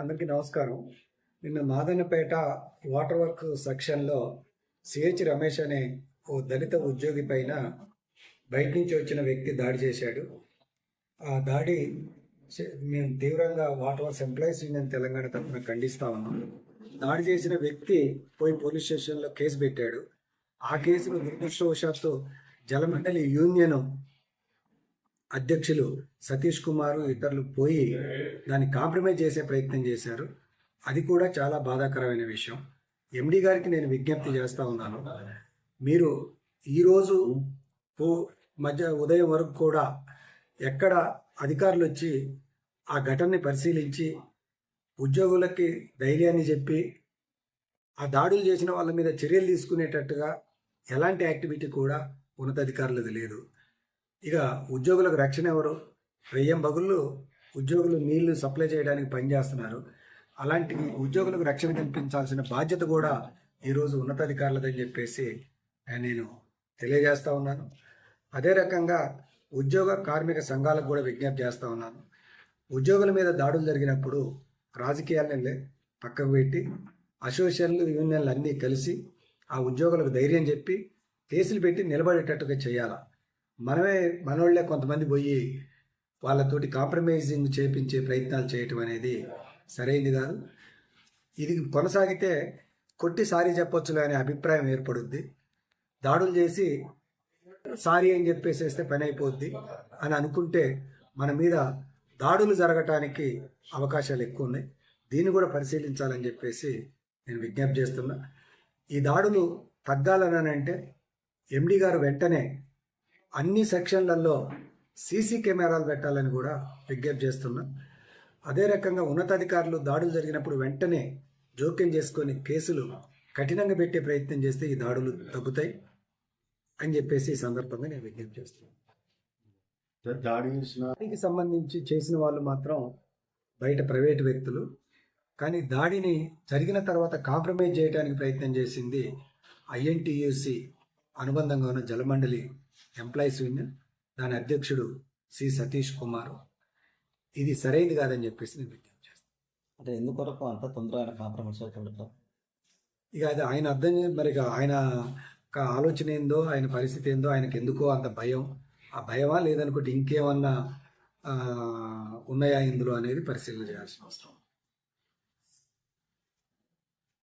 అందరికీ నమస్కారం. నిన్న మాదన్నపేట వాటర్ వర్క్ సెక్షన్లో సిహెచ్ రమేష్ అనే ఓ దళిత ఉద్యోగి పైన బయట నుంచి వచ్చిన వ్యక్తి దాడి చేశాడు. ఆ దాడి మేము తీవ్రంగా water works employees union Telangana తరఫున ఖండిస్తా ఉన్నాం. దాడి చేసిన వ్యక్తి పోయి పోలీస్ స్టేషన్లో కేసు పెట్టాడు. ఆ కేసును దురదృష్టవశాత్తు జలమండలి యూనియన్ అధ్యక్షులు సతీష్ కుమార్ ఇతరులు పోయి దాన్ని కాంప్రమైజ్ చేసే ప్రయత్నం చేశారు. అది కూడా చాలా బాధాకరమైన విషయం. ఎండి గారికి నేను విజ్ఞప్తి చేస్తూ ఉన్నాను. మీరు ఈరోజు పో- మధ్య ఉదయం వరకు కూడా ఎక్కడ అధికారులు వచ్చి ఆ ఘటనని పరిశీలించి ఉద్యోగులకి ధైర్యాన్ని చెప్పి ఆ దాడులు చేసిన వాళ్ళ మీద చర్యలు తీసుకునేటట్టుగా ఎలాంటి యాక్టివిటీ కూడా ఉన్నతాధికారులది లేదు. ఇక ఉద్యోగులకు రక్షణ ఎవరు? వెయ్యం బగుళ్ళు ఉద్యోగులు నీళ్ళు సప్లై చేయడానికి పనిచేస్తున్నారు అలాంటి ఉద్యోగులకు రక్షణ కల్పించాల్సిన బాధ్యత కూడా ఈరోజు ఉన్నతాధికారులదని చెప్పేసి నేను తెలియజేస్తూ ఉన్నాను. అదే రకంగా ఉద్యోగ కార్మిక సంఘాలకు కూడా విజ్ఞప్తి చేస్తూ ఉన్నాను. ఉద్యోగుల మీద దాడులు జరిగినప్పుడు రాజకీయాలని పక్కకు పెట్టి అసోసియేషన్లు యూనియన్లు అన్నీ కలిసి ఆ ఉద్యోగులకు ధైర్యం చెప్పి కేసులు పెట్టి నిలబడేటట్టుగా చేయాలా? మనమే మనోళ్ళే కొంతమంది పోయి వాళ్ళతోటి కాంప్రమైజింగ్ చేపించే ప్రయత్నాలు చేయటం అనేది సరైంది కాదు. ఇది కొనసాగితే కొట్టి సారీ చెప్పొచ్చులే అనే అభిప్రాయం ఏర్పడుద్ది. దాడులు చేసి సారీ అని చెప్పేసేస్తే పని అయిపోద్ది అని అనుకుంటే మన మీద దాడులు జరగటానికి అవకాశాలు ఎక్కువ ఉన్నాయి. దీన్ని కూడా పరిశీలించాలని చెప్పేసి నేను విజ్ఞప్తి చేస్తున్నా. ఈ దాడులు తగ్గాలని అంటే ఎండి గారు వెంటనే అన్ని సెక్షన్లలో సీసీ కెమెరాలు పెట్టాలని కూడా విజ్ఞప్తి చేస్తున్నా. అదే రకంగా ఉన్నతాధికారులు దాడులు జరిగినప్పుడు వెంటనే జోక్యం చేసుకొని కేసులు కఠినంగా పెట్టే ప్రయత్నం చేస్తే ఈ దాడులు తగ్గుతాయి అని చెప్పేసి ఈ సందర్భంగా నేను విజ్ఞప్తి చేస్తున్నాను దాడికి సంబంధించి చేసిన వాళ్ళు మాత్రం బయట ప్రైవేటు వ్యక్తులు. కానీ దాడిని జరిగిన తర్వాత కాంప్రమైజ్ చేయడానికి ప్రయత్నం చేసింది ఐఎన్టీయూసి అనుబంధంగా ఉన్న జలమండలి ఎంప్లాయీస్ యూనియన్ దాని అధ్యక్షుడు సి సతీష్ కుమార్. ఇది సరైనది కాదని చెప్పేసి నేను విజ్ఞప్తి చేస్తాను. అంటే ఎందుకొరకు అంత తొందరగా కాంప్రమైజ్ అవుతుంటారు ఇక అది ఆయన అర్థం మరి ఆయన ఆలోచన ఏందో ఆయన పరిస్థితి ఏందో ఆయనకి ఎందుకో అంత భయం. ఆ భయమా లేదనుకుంటే ఇంకేమన్నా ఉన్నాయా ఇందులో అనేది పరిశీలన చేయాల్సిన అవసరం